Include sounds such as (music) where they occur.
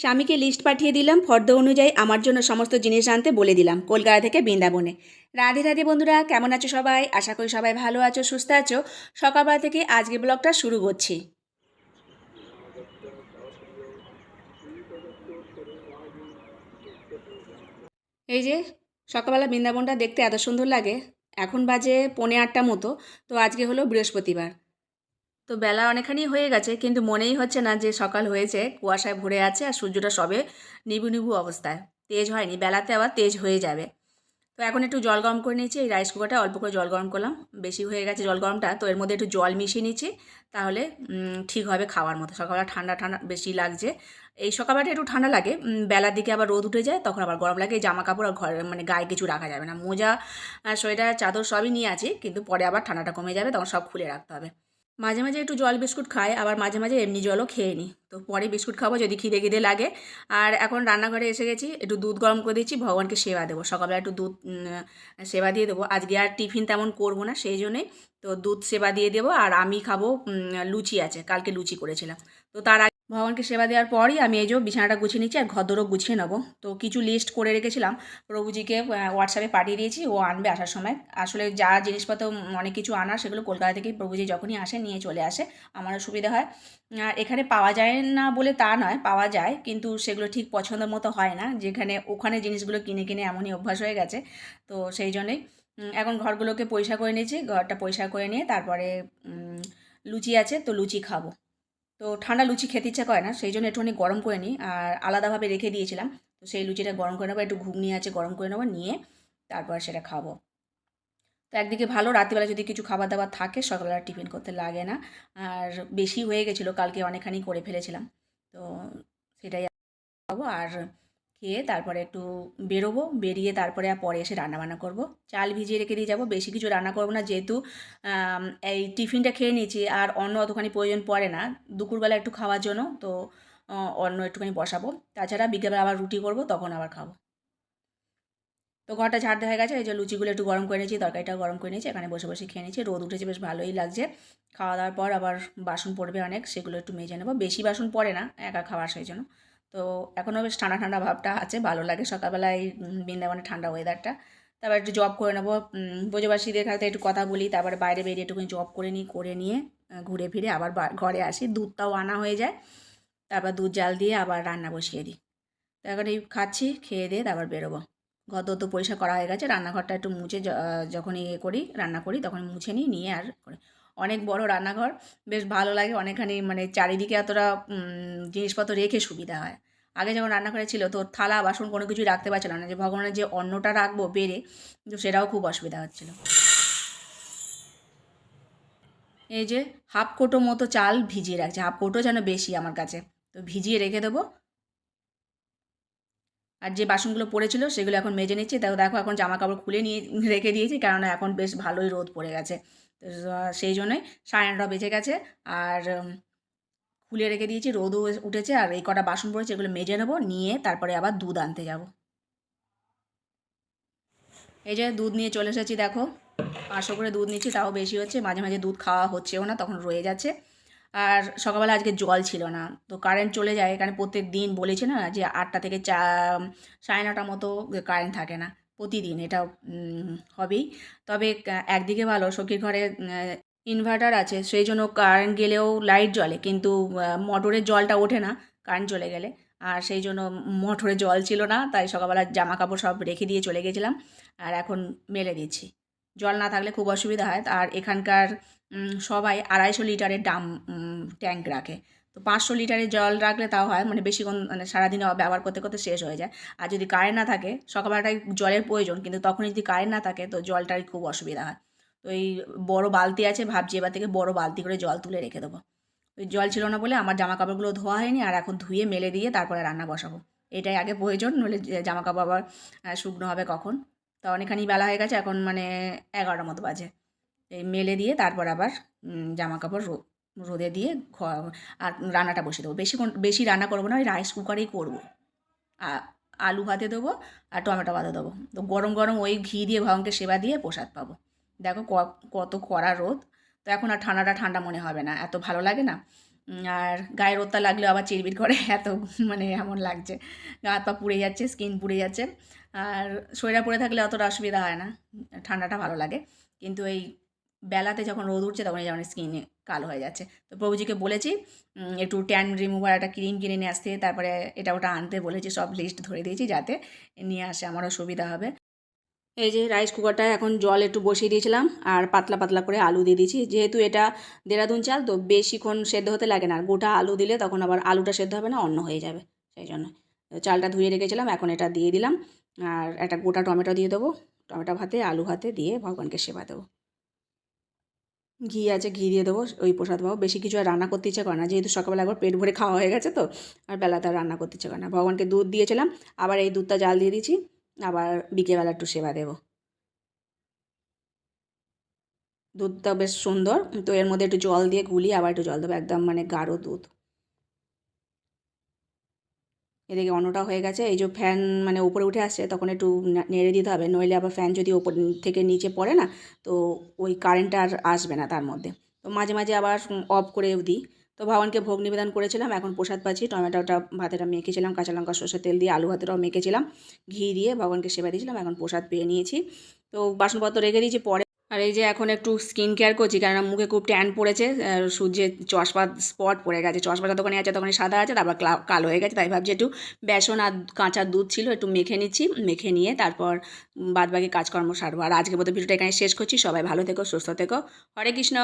স্বামীকে লিস্ট পাঠিয়ে দিলাম, ফর্দ অনুযায়ী আমার জন্য সমস্ত জিনিস আনতে বলে দিলাম কলকাতা থেকে বৃন্দাবনে। রাধে রাধে বন্ধুরা, কেমন আছো সবাই? আশা করি সবাই ভালো আছো, সুস্থ আছো। সকালবেলা থেকে আজকে ব্লগটা শুরু করছি। এই যে, সকালবেলা বৃন্দাবনটা দেখতে এত সুন্দর লাগে। এখন বাজে পৌনে আটটা মতো, তো আজকে হলো বৃহস্পতিবার। তো বেলা অনেকখানি হয়ে গেছে, কিন্তু মনেই হচ্ছে না যে সকাল হয়েছে, কুয়াশায় ভরে আছে আর সূর্যটা সবে নিবু নিবু অবস্থায়। তেজ হয়নি, বেলাতে আবার তেজ হয়ে যাবে। তো এখন একটু জল গরম করে নিয়েছি, এই রাইস কুকারটা অল্প করে জল গরম করলাম। বেশি হয়ে গেছে জল গরমটা, তো এর মধ্যে একটু জল মিশিয়ে নিচ্ছি, তাহলে ঠিক হবে খাওয়ার মতো। সকালবেলা ঠান্ডা ঠান্ডা বেশি লাগছে। এই সকালবেলাটা একটু ঠান্ডা লাগে বেলার দিকে আবার রোদ উঠে যায়, তখন আবার গরম লাগে জামা কাপড় আর ঘরে মানে গায়ে কিছু রাখা যাবে না। মোজা সোয়েটার, চাদর সবই নিয়ে আছি, কিন্তু পরে আবার ঠান্ডাটা কমে যাবে, তখন সব খুলে রাখতে হবে। মাঝে মাঝে একটু জল বিস্কুট খাই, আবার মাঝে মাঝে এমনি জলও খেয়ে নিই। তো পরে বিস্কুট খাব যদি খিদে খিদে লাগে। আর এখন রান্নাঘরে এসে গেছি, একটু দুধ গরম করে দিচ্ছি, ভগবানকে সেবা দেবো। সকালবেলা একটু দুধ সেবা দিয়ে দেবো। আজকে আর টিফিন তেমন করব না, সেই জন্যেই তো দুধ সেবা দিয়ে দেবো। আর আমি খাব লুচি আছে, কালকে লুচি করেছিলাম। তো তার ভগবানকে সেবা দেওয়ার পরই আমি এই যে বিছানাটা গুছিয়ে নিচ্ছি আর ঘরদোরও গুছিয়ে নেব। তো কিছু লিস্ট করে রেখেছিলাম। প্রভুজিকে হোয়াটসঅ্যাপে পাঠিয়ে দিয়েছি। ও আনবে আসার সময়। আসলে যা জিনিসপত্র অনেক কিছু আনার সেগুলো কলকাতা থেকে প্রভুজি যখনই আসে নিয়ে চলে আসে। আমারও সুবিধা হয়। আর এখানে পাওয়া যায় না বলে তা নয়, পাওয়া যায়। কিন্তু সেগুলো ঠিক পছন্দের মতো হয় না। যেখানে, ওখানে জিনিসগুলো কিনে কিনে এমনই অভ্যাস হয়ে গেছে। তো সেই জন্যই এখন ঘরগুলোকে পরিষ্কার করে নিয়েছি। ঘরটা পরিষ্কার করে নিয়ে তারপরে লুচি আছে। তো লুচি খাব। তো ঠান্ডা লুচি খেতে ইচ্ছা করে না, সেই জন্য একটুখানি গরম করে নিই আর আলাদাভাবে রেখে দিয়েছিলাম। তো সেই লুচিটা গরম করে নেব, একটু ঘুগনি আছে গরম করে নেব, নিয়ে তারপর সেটা খাব। তো একদিকে ভালো, রাত্রিবেলা যদি কিছু খাবার দাবার থাকে, সকালবেলা টিফিন করতে লাগে না। আর বেশি হয়ে গেছিল, কালকে অনেকখানি করে ফেলেছিলাম। তো সেটাই খাব, আর খেয়ে তারপরে একটু বেরোবো, বেরিয়ে তারপরে আর পরে এসে রান্নাবান্না করব। চাল ভিজিয়ে রেখে দিয়ে যাব, বেশি কিছু রান্না করব না যেহেতু এই টিফিনটা খেয়ে নিয়েছি আর অন্য অতখানি প্রয়োজন পড়ে না। দুপুরবেলা একটু খাওয়ার জন্য তো অন্য একটুখানি বসাবো। তাছাড়া বিকেলবেলা আবার রুটি করব, তখন আবার খাব। তো ঘরটা ঝাড় দেওয়া হয়ে গেছে, এই যে লুচিগুলো একটু গরম করে নিয়েছি, তরকারিটাও গরম করে নিয়েছি, এখানে বসে বসে খেয়ে নিয়েছি। রোদ উঠেছে, বেশ ভালোই লাগছে। খাওয়া দাওয়ার পর আবার বাসন পড়বে অনেক, সেগুলো একটু মেজে নেব। বেশি বাসন পড়ে না, একা খাওয়ার সেই জন্য তো এখনও বেশ ঠান্ডা ঠান্ডা ভাবটা আছে, ভালো লাগে সকালবেলায় বৃন্দাবনে ঠান্ডা ওয়েদারটা তারপর একটু জব করে নেব বোঝবাসীদের সাথে একটু কথা বলি, তারপরে বাইরে বেরিয়ে একটুখানি জব করে নিই, করে নিয়ে ঘুরে ফিরে আবার ঘরে আসি, দুধটাও আনা হয়ে যায়। তারপর দুধ জাল দিয়ে আবার রান্না বসিয়ে দিই। তো এখন এই খাচ্ছি, খেয়ে দিয়ে তারপর বেরোবো। ঘর তো পরিষ্কার করা হয়ে গেছে, রান্নাঘরটা একটু মুছে যখন ইয়ে করি, রান্না করি, তখন মুছে নিই, নিয়ে আর করে। অনেক বড় রান্নাঘর, বেশ ভালো লাগে অনেকখানি মানে চারিদিকে এতটা জিনিসপত্র রেখে সুবিধা হয়। আগে যখন রান্নাঘরে ছিল তো থালা, বাসন কোনো কিছুই রাখতে পারছিল না। যে ভগবানের যে অন্নটা রাখব বেড়ে তো সেটাও খুব অসুবিধা হচ্ছিল। এই যে হাফ কোটো মতো চাল ভিজিয়ে রাখছে, হাফ কোটো যেন বেশি আমার কাছে। তো ভিজিয়ে রেখে দেবো। আর যে বাসনগুলো পড়েছিল সেগুলো এখন মেজে নিচ্ছি। তাও দেখো, এখন জামা কাপড় খুলে নিয়ে, রেখে দিয়েছি কেননা এখন বেশ ভালোই রোদ পড়ে গেছে। সেই জন্যই সাড়ে নটা বেজে গেছে। আর খুলে রেখে দিয়েছি, রোদও উঠেছে, আর এই কটা বাসন পড়েছে, এগুলো মেজে নেব, নিয়ে তারপরে আবার দুধ আনতে যাব। এই যে দুধ নিয়ে চলে এসেছি, দেখো। পাঁচশো করে দুধ নিচ্ছি, তাও বেশি হচ্ছে, মাঝে মাঝে দুধ খাওয়া হচ্ছেও না, তখন রয়ে যাচ্ছে। আর সকালবেলা আজকে জল ছিল না, তো কারেন্ট চলে যায়, এখানে প্রত্যেক দিন বলেছে না, যে আটটা থেকে চা, সাড়ে নটা মতো কারেন্ট থাকে না। প্রতিদিন, এটা হবেই। তবে একদিকে ভালো, সখীর ঘরে ইনভার্টার আছে, সেই জন্য কারেন্ট গেলেও লাইট জ্বলে, কিন্তু মোটরের জলটা ওঠে না কারেন্ট চলে গেলে। আর সেই জন্য মোটরে জল ছিল না, তাই সকালবেলা জামা কাপড় সব রেখে দিয়ে চলে গেছিলাম, আর এখন মেলে দিচ্ছি। জল না থাকলে খুব অসুবিধা হয়, আর এখানকার সবাই আড়াইশো লিটারের ডাম ট্যাঙ্ক রাখে। তো পাঁচশো লিটারের জল রাখলে তাও হয় মানে বেশিক্ষণ মানে সারাদিনে ব্যবহার করতে করতে শেষ হয়ে যায়। আর যদি কারেন্ট না থাকে, সকালবেলাটাই জলের প্রয়োজন, কিন্তু তখন যদি কারেন্ট না থাকে, তো জলটার খুব অসুবিধা হয়। তো এই বড় বালতি আছে, ভাবছি এবার থেকে বড় বালতি করে জল তুলে রেখে দেবো। ওই জল ছিল না বলে আমার জামা কাপড়গুলো ধোয়া হয়নি, আর এখন ধুয়ে মেলে দিয়ে তারপরে রান্না বসাবো। এটাই আগে প্রয়োজন, নইলে জামা কাপড় আবার শুকনো হবে কখন। তো অনেকখানি বেলা হয়ে গেছে, এখন মানে এগারোটার মতো বাজে। এই মেলে দিয়ে তারপর আবার জামা কাপড় রোদে দিয়ে আর রান্নাটা বসিয়ে দেবো। বেশি বেশি রান্না করব না, ওই রাইস কুকারেই করব। আলু ভাতে দেবো আর টমেটো ভাতে দেবো। তো গরম গরম ওই ঘি দিয়ে ভগবানকে সেবা দিয়ে প্রসাদ পাবো। দেখো কত কড়া রোদ। তো এখন আর ঠান্ডাটা ঠান্ডা মনে হবে না, এত ভালো লাগে না। আর গায়ে রোদটা লাগলেও আবার চিরবির করে, (laughs) এত মানে এমন লাগছে। গা হাত পা পুড়ে যাচ্ছে স্কিন পুড়ে যাচ্ছে। আর সোয়েটার পড়ে থাকলে অতটা অসুবিধা হয় না, ঠান্ডাটা ভালো লাগে। কিন্তু এই বেলাতে যখন রোদ উঠছে তখন এই যেমন স্কিনে কালো হয়ে যাচ্ছে। তো প্রভুজিকে বলেছি একটু ট্যান রিমুভার একটা ক্রিম কিনে নিয়ে আসতে, তারপরে এটা ওটা আনতে বলেছি, সব লিস্ট ধরে দিয়েছি যাতে নিয়ে আসে, আমারও সুবিধা হবে। এই যে রাইস কুকারটায় এখন জল একটু বসিয়ে দিয়েছিলাম, আর পাতলা পাতলা করে আলু দিয়ে দিয়েছি। যেহেতু এটা দেরাদুন চাল, তো বেশিক্ষণ সেদ্ধ হতে লাগে না, আর গোটা আলু দিলে তখন আবার আলুটা সেদ্ধ হবে না, অন্য হয়ে যাবে, সেই জন্য। চালটা ধুয়ে রেখেছিলাম, এখন এটা দিয়ে দিলাম, আর একটা গোটা টমেটো দিয়ে দেবো, টমেটো ভাতে, আলু ভাতে দিয়ে ভগবানকে সেবা দেবো। ঘি আছে, ঘি দিয়ে দেবো, ওই প্রসাদ পাবো। বেশি কিছু আর রান্না করতে ইচ্ছে করে না, যেহেতু সকালবেলা একবার পেট ভরে খাওয়া হয়ে গেছে তো, আর বেলাতে আর রান্না করতে ইচ্ছে করে না। ভগবানকে দুধ দিয়েছিলাম, আবার এই দুধটা জাল দিয়ে দিচ্ছি আবার বিকেলবেলা একটু সেবা দেবো। দুধটা বেশ সুন্দর, তো এর মধ্যে একটু জল দিয়ে গুলি আবার একটু জল দেবো, একদম মানে গাঢ় দুধ। এদিকে অন্যটা হয়ে গেছে। এই যে ফ্যান মানে উপরে উঠে আসছে, তখন একটু নেড়ে দিতে হবে। নইলে আবার ফ্যান যদি ওপর থেকে নিচে পড়ে না, তো ওই কারেন্টটা আর আসবে না তার মধ্যে। তো মাঝে মাঝে আবার অফ করেও দিই। তো ভগবানকে ভোগ নিবেদন করেছিলাম। এখন প্রসাদ পাচ্ছি। টমেটোটা ভাতেটা মেখেছিলাম, কাঁচা লঙ্কা, সর্ষের তেল দিয়ে আলু ভাতেটাও মেখেছিলাম। ঘি দিয়ে ভগবানকে সেবা দিয়েছিলাম। এখন প্রসাদ পেয়ে নিয়েছি। তো বাসনপত্র রেখে দিয়েছি, পরে আর এই যে এখন একটু স্কিন কেয়ার করছি, কেননা মুখে খুব ট্যান পড়েছে সূর্যের চশমা স্পট পড়ে গেছে। চশমা যতক্ষণে আছে তখন সাদা আছে, তারপর ক্লা- কালো হয়ে গেছে, তাই ভাবছি একটু বেসন আর কাঁচা দুধ ছিল, একটু মেখে নিচ্ছি, মেখে নিয়ে তারপর বাদবাকি কাজকর্ম সারবো। আর আজকে মতো ভিডিওটা এখানে শেষ করছি, সবাই ভালো থেকো, সুস্থ থেকো। হরে কৃষ্ণ!